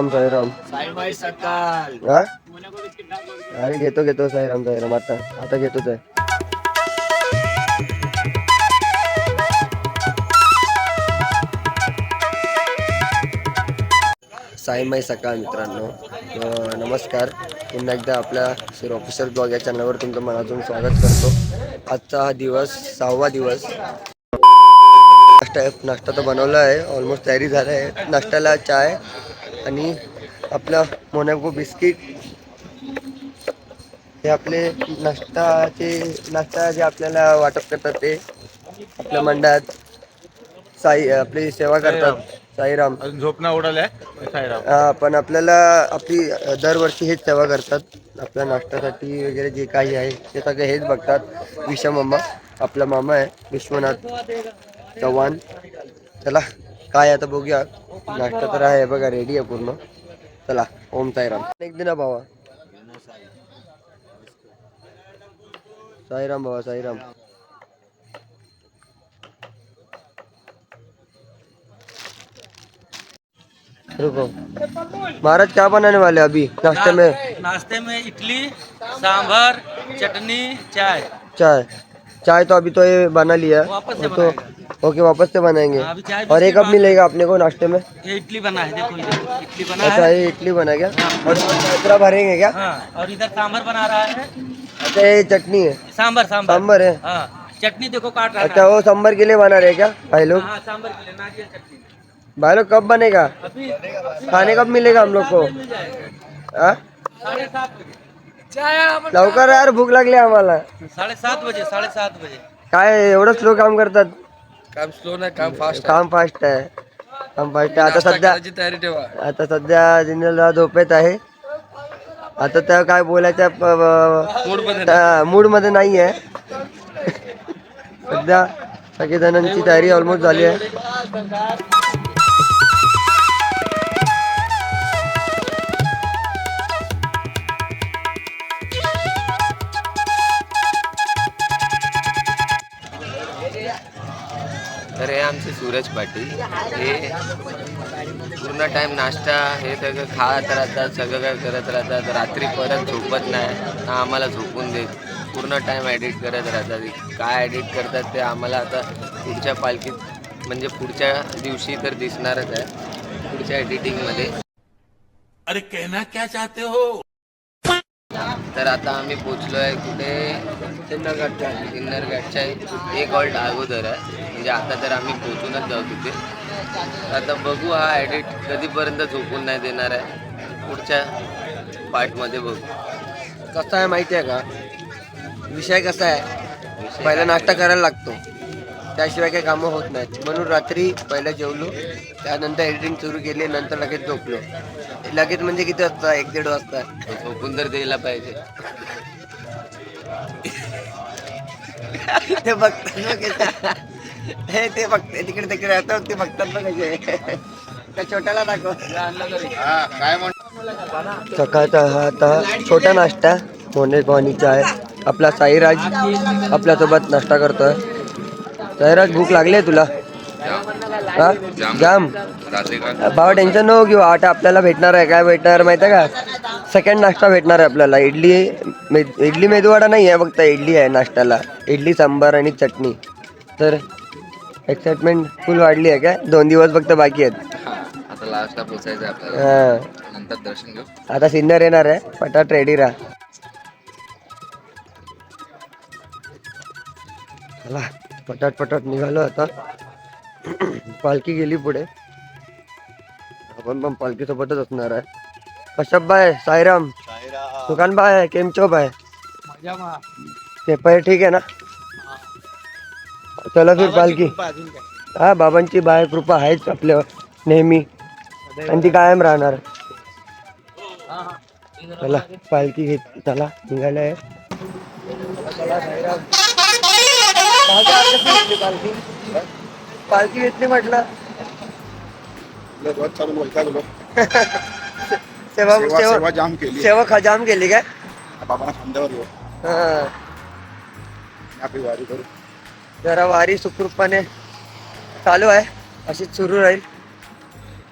राम साईराम. सकाळ हा? अरे घेतो घेतो साईराम साईराम. आता आता घेतोच आहे. साईमाई सकाळ मित्रांनो. नमस्कार. पुन्हा एकदा आपल्या श्री ऑफिसर ब्लॉग या चॅनलवर तुमचं मनातून स्वागत करतो. आजचा हा दिवस सहावा दिवस. नाश्ता नाश्ता तर बनवला आहे. ऑलमोस्ट तयारी झाला आहे. नाश्त्याला चाय आणि आपला मोनॅको बिस्किट. हे आपले नाश्ताचे नाश्ता जे आपल्याला वाटप करतात ते आपल्या मंडळात साई आपली सेवा करतात. साईराम. झोपणं उडालाय. साईराम. हा, पण आपल्याला आपली दरवर्षी हेच सेवा करतात. आपल्या नाश्त्यासाठी वगैरे जे काही आहे ते सगळे हेच बघतात. विषा मामा आपला मामा आहे विश्वनाथ चव्हाण. चला. काय आता बघूया. नाश्ता तर आहे बघा रेडी आहे पूर्ण. चला ओम साईराम. एक दिन भावा. साईराम बाबा साईराम. रुको. महाराज क्या बनाने वाले अभी नाश्ते में. नाश्ते में इडली सांभर चटनी चाय. चाय. चाय तो अभी तो ये बना लिया वापस तो ओके वापस से बनाएँगे। हाँ, और ये कब मिलेगा अपने को नाश्ते में। इडली बना है देखो इडली बना अच्छा ये इडली बना क्या? और दूसरा भरेंगे क्या? हाँ और इधर सांभर बना रहा है। अच्छा ये चटनी है। सांभर सांभर। सांबर है? हाँ चटनी देखो काट रहा अच्छा वो सांबर के लिए बना रहे क्या भाई लोग? हाँ सांभर के लिए नारियल चटनी। भाई लोग कब बनेगा? खाने कब मिलेगा हम लोग को? हाँ? सात बजे। लवकर यार भूक लागली आम्हाला साढ़े सात बजे साढ़े सात बजे। काय एवढं स्लो काम करतात? काम स्लो ना काम फास्ट काम फास्ट आहे. काम फास्ट आहे. आता सध्या तयारी ठेवा. आता सध्या जिनेला झोपेत आहे. आता त्या काय बोलायच्या मूडमध्ये नाही. आहे. सध्या सगळी जणांची तयारी ऑलमोस्ट झाली आहे. सूरज पाटील. हे पूर्ण टाइम नाश्ता हे सगळं खात राहतात सगळं काय करत राहतात. रात्री परत झोपत नाही. ना आम्हाला झोपून देत. पूर्ण टाइम एडिट करत राहतात. काय एडिट करतात ते आम्हाला आता पुढच्या पालखीत म्हणजे पुढच्या दिवशी तर दिसणारच आहे. पुढच्या एडिटिंगमध्ये अरे कहना क्या चाहते हो? तर आता आम्ही पोचलो आहे कुठे? सिन्नरगडच्या. सिन्नरगडच्या एक हॉल्ट अगोदर आहे. म्हणजे आता तर आम्ही पोचूनच जाऊ तिथे. आता बघू हा एडिट कधीपर्यंत झोपून नाही देणार आहे. पुढच्या पार्टमध्ये बघू. कसं आहे माहिती आहे का? विषय कसा आहे? पहिला नाश्ता करायला लागतो. त्याशिवाय काही कामं होत नाहीत. म्हणून रात्री पहिलं जेवलो त्यानंतर एडिटिंग सुरू केली नंतर लगेच झोपलो. लगेच म्हणजे किती वाजता? एक दीड वाजता. झोपून तर द्यायला पाहिजे. ते बघतात. हे ते बघते. तिकडे तिकडे राहतात ते बघतात ना कसे. त्या छोट्याला दाखव. सकाळचा हा आता छोटा नाश्ता. मोने पाणीचा आहे. आपला साईराज आपल्यासोबत नाश्ता करतोय. साईराज भूक लागली आहे तुला. हा? जाम. बाबा टेन्शन नको घेऊ. आता आपल्याला भेटणार आहे. काय भेटणार माहिती आहे का? सेकंड नाश्ता भेटणार आहे आपल्याला. इडली मे इडली मेदूवडा नाही आहे फक्त. इडली आहे नाश्त्याला. इडली सांबार आणि चटणी. तर एक्साइटमेंट फुल वाढली आहे काय? दोन दिवस फक्त बाकी आहेत. आता लास्टला पोचायचं आपल्याला. हां. नंतर दर्शन घेऊ. आता सिन्नर येणार आहे. पटाट रेडी राहा. चला. पटाट पटाट निघालो आता. पालखी गेली पुढे. आपण पण पालखी सोबतच असणार आहे. कश्यप बाय साईराम. दुकान बाय केमचो बाय पेपर ठीक आहे ना? चला फिर पालखी. हा बाबांची बाय कृपा आहेच आपल्या नेहमी. आणि ती कायम राहणार चला पालखी घेत चला निघायला आहे. पालखी पालखी घेतली म्हटलं. सेवा सेवा जाम केली. सेवा खजाम केली काय? बाबा खांद्यावर येऊ हा. आपली वारी करू. जरा वारी सुखरूपपणे चालू आहे. अशीच सुरू राहील.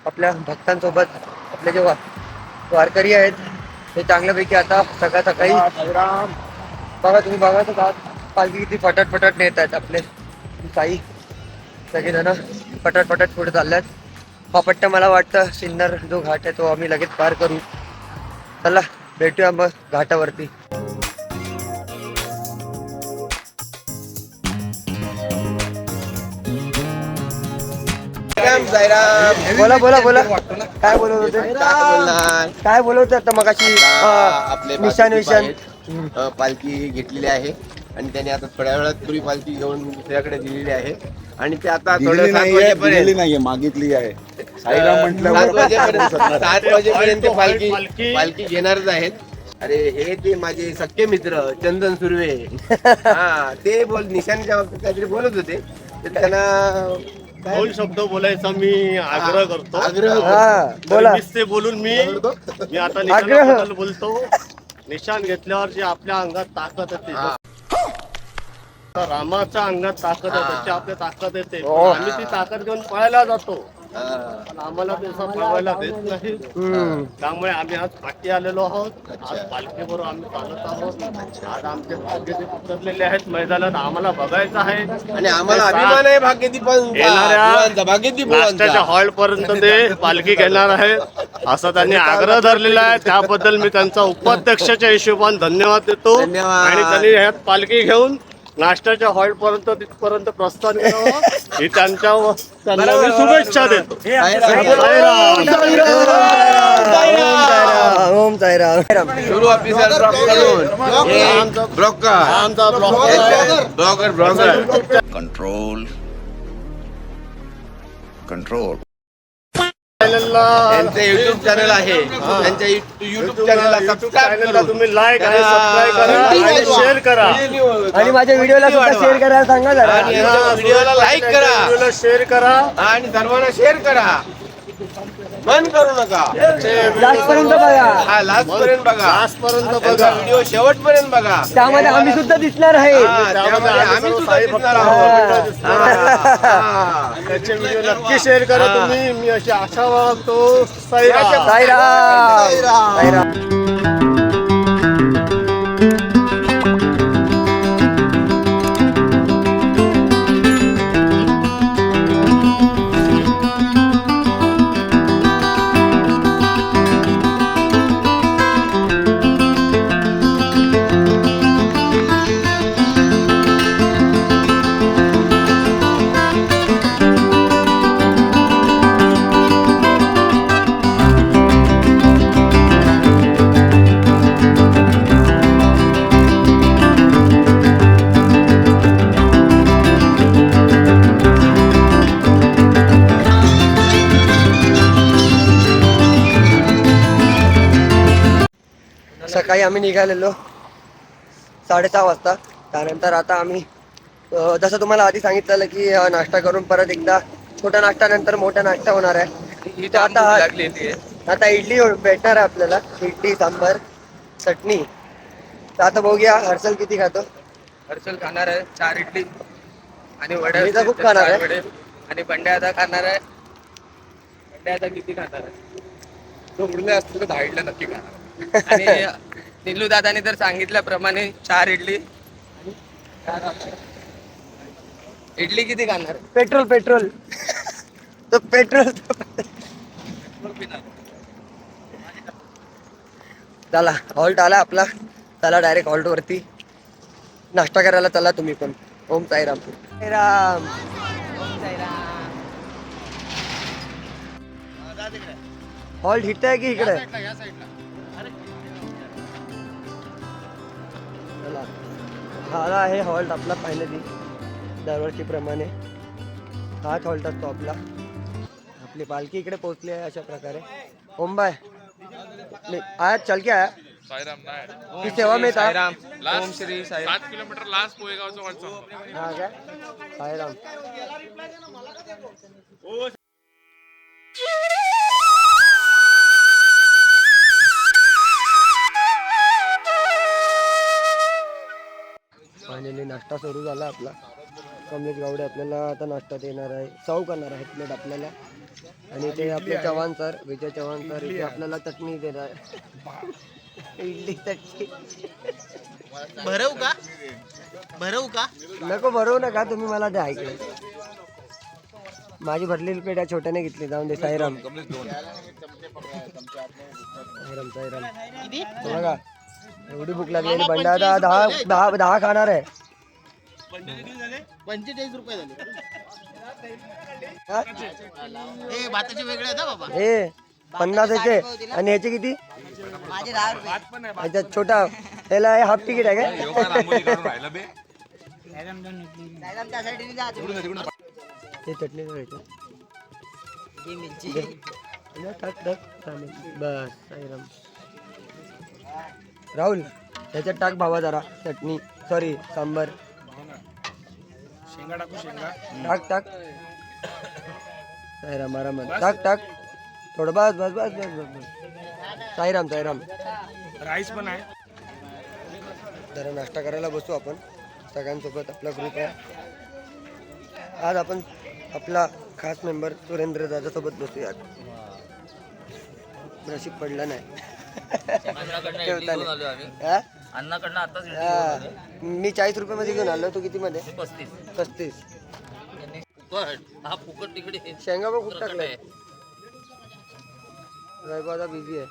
आपल्या भक्तांसोबत आपले जे वा वारकरी आहेत ते चांगल्यापैकी आता सकाळ सकाळी बघा तुम्ही बघा तर का? पालखी किती फटाट फटाट नेत आहेत आपले. साई सगळेजण फटाट फटाट पुढे चालल्यात. हा पट्टा मला वाटतं सिन्नर जो घाट आहे तो आम्ही लगेच पार करू. चला भेटूया मग घाटावरती. बोला बोला बोला. काय बोलत होते? काय बोलत होते आता मगाशी? आपले निशान विशान पालखी घेतलेली आहे. आणि त्याने आता थोड्या वेळात पुरी पालखी घेऊन दुसऱ्याकडे दिलेली आहे. आणि ते आता थोड्या दिलेली नाहीये नाहीये मागितली आहे. साईराम सात म्हटल्यावर वाजेपर्यंत सात वाजेपर्यंत पालखी पालखी- घेणारच आहेत. अरे हे ते माझे सख्खे मित्र चंदन सुर्वे. हा ते बोल निशांच्या बाबतीत काहीतरी बोलत होते. तर त्यांना काय- दोन शब्द बोलायचा मी आग्रह करतो. आग्रह हा बोला. ते बोलून मी मी आता आग्रह. निशाणाबद्दल बोलतो. निशाण घेतल्यावर जी आपल्या अंगात ताकद येते हा. तर रामाच्या अंगात ताकद. आहे त्याची आपल्या ताकद येते हो. आम्ही ती ताकद घेऊन पळायला जातो. पण आम्हाला तसं पळवायला देत नाही. त्यामुळे आम्ही आज पाठी आलेलो आहोत. आज पालखीबरोबर आम्ही चालत आहोत आज आमचे भाग्यदीप उतरलेले आहेत मैदानात आम्हाला बघायचं आहे आणि आम्हाला अभिमान आहे भाग्यदीप येणाऱ्या भाग्यदीप नाश्त्याच्या हॉल पर्यंत ते पालखी घेणार आहे असा त्यांनी आग्रह धरलेला आहे त्याबद्दल मी त्यांचा उपाध्यक्षाच्या हिशोबाने धन्यवाद देतो. आणि त्यांनी ह्यात पालखी घेऊन नाश्त्याच्या हॉल पर्यंत तिथपर्यंत प्रस्थान करावं. ही त्यांच्या त्यांना मी शुभेच्छा देतो. ओम साईराम ओम साईराम सुरू ऑफिसर ब्लॉकर आमचा कंट्रोल कंट्रोल त्यांचे युट्यूब चॅनल आहे. त्यांच्या युट्यूब चॅनलला सबस्क्राईब चॅनलला तुम्ही लाईक आणि सबस्क्राईब करा आणि शेअर करा. आणि माझ्या व्हिडिओला सुद्धा शेअर करायला सांगा जरा. आणि व्हिडिओला लाईक करा. व्हिडिओला शेअर करा. आणि सर्वांना शेअर करा. बंद करू नका. लास्ट पर्यंत बघा. हा लास्ट पर्यंत बघा. लास्ट पर्यंत त्यांचा बघा. व्हिडिओ शेवटपर्यंत बघा. त्यामध्ये आम्ही सुद्धा दिसणार आहे. हा, त्यामध्ये आम्ही सुद्धा साई दिसणार भक्त आहोत. आहोत. हा, हा. त्याचे व्हिडिओ नक्की शेअर करा तुम्ही. मी अशी आशा बाळगतो. साईराम साईराम साईराम सकाळी आम्ही निघालेलो साडेसहा वाजता. त्यानंतर आता आम्ही जसं तुम्हाला आधी सांगितलेलं की नाश्ता करून परत एकदा छोटा नाश्ता नंतर मोठा नाश्ता होणार आहे. इथं आता आता इडली भेटणार आहे आपल्याला. इडली सांबार चटणी. तर आता बघूया हर्षल किती खातो. हर्षल खाणार आहे चार इडली आणि मी वडे तर खूप खाणार आहे. आणि बंड्या आता खाणार आहे. बंड्या आता किती खाणार आहे? तो उरले असतील तर दहा इडल्या नक्की खाणार आणि निलू दादाने तर सांगितल्याप्रमाणे चार इडली. इडली किती खाणार? Petrol petrol. तो पेट्रोल चला हॉल्ट आला आपला. चला डायरेक्ट हॉल्ट वरती. नाश्ता करायला चला तुम्ही पण. ओम साईराम. साईराम. हॉल्ट हिट आहे की इकडे? हा आहे हॉल्ट आपला फायनली दरवर्षीप्रमाणे. हाच हॉल्ट असतो आपला. आपली पालखी इकडे पोहोचली आहे अशा प्रकारे. ओम बाय नाही, आज चल के आया की सेवा में था ओम श्री साई हाँ क्या साईराम. फायनली नाश्ता सुरू झाला आपला. कमलेश गावडे आपल्याला आता नाश्ता देणार आहे. सर्व करणार आहे प्लेट आपल्याला. आणि ते आपले चव्हाण सर विजय चव्हाण सर इथे आपल्याला चटणी देणार. इडली चटणी. भरवू का? भरवू का? नको भरवू नका तुम्ही मला द्या ऐकलं माझी भरलेली प्लेट आहे छोट्याने घेतली. जाऊन दे साईराम. साईराम साईराम. तो बघा. एवढी भूक लागली बंडा दहा दहा दहा खाणार आहे. पंचेचाळीस रुपये झाले. हा? भाताचे वेगळे आहेत बाबा. पन्नास याचे. आणि ह्याचे किती? अच्छा छोटा. त्याला हाफ तिकीट आहे का ते चटणी बस साईराम राहुल त्याच्यात टाक भावा जरा चटणी सॉरी सांबर. टाक टाक साईराम आराम टाक टाक. थोडं बस बस बस बस बस बस. साईराम साईराम. राईस पण आहे. जरा नाश्ता करायला बसू आपण. सगळ्यांसोबत आपला ग्रुप आहे. आज आपण आपला खास मेंबर सुरेंद्र दादासोबत बसूयात. नशीब पडलं नाही. हा? अण्णाकडनं आताच हा. मी चाळीस रुपये मध्ये घेऊन आलो. तू किती मध्ये पस्तीस. पस्तीस. फुकट. हा फुकट तिकडे. शेंगा पण खूप टाकलाय. वैभव आता बिझी आहे.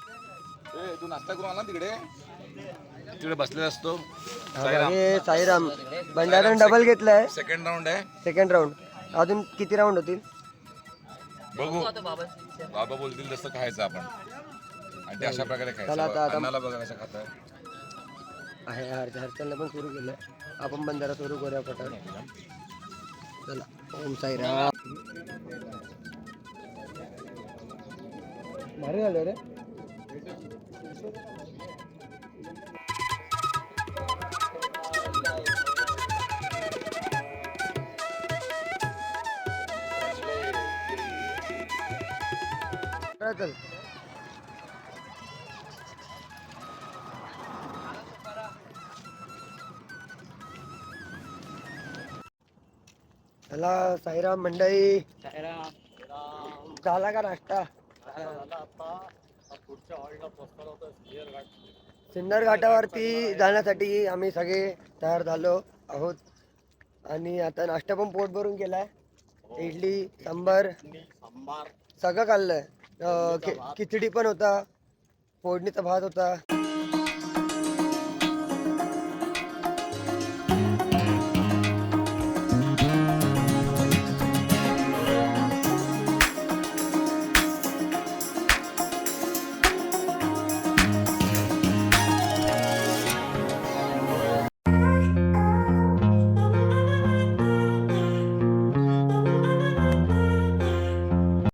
ए, तू नाश्ता करून आला ना तिकडे? तिकडे बसलेला असतो. हा साईराम. भंडारण डबल घेतलाय. सेकंड राऊंड आहे. सेकंड राऊंड अजून किती राऊंड होतील? बघू बाबा बाबा बोलतील तसं खायचं आपण. आणि ते अशा प्रकारे चला खायचं आता- आता- अन्नाला बघा कसं खात. आहे हर पण सुरू केलं. आपण पण जरा सुरू करूया पटार चला ओम साईराम. भारी झालं रे. चल चला साईराम मंडई झाला का नाश्ता? सिन्नर घाटावरती जाण्यासाठी आम्ही सगळे तयार झालो आहोत. आणि आता नाश्ता पण पोट भरून केलाय. इडली सांबार सगळं खाल्लंय. खि- खिचडी पण होता फोडणीचा भात होता.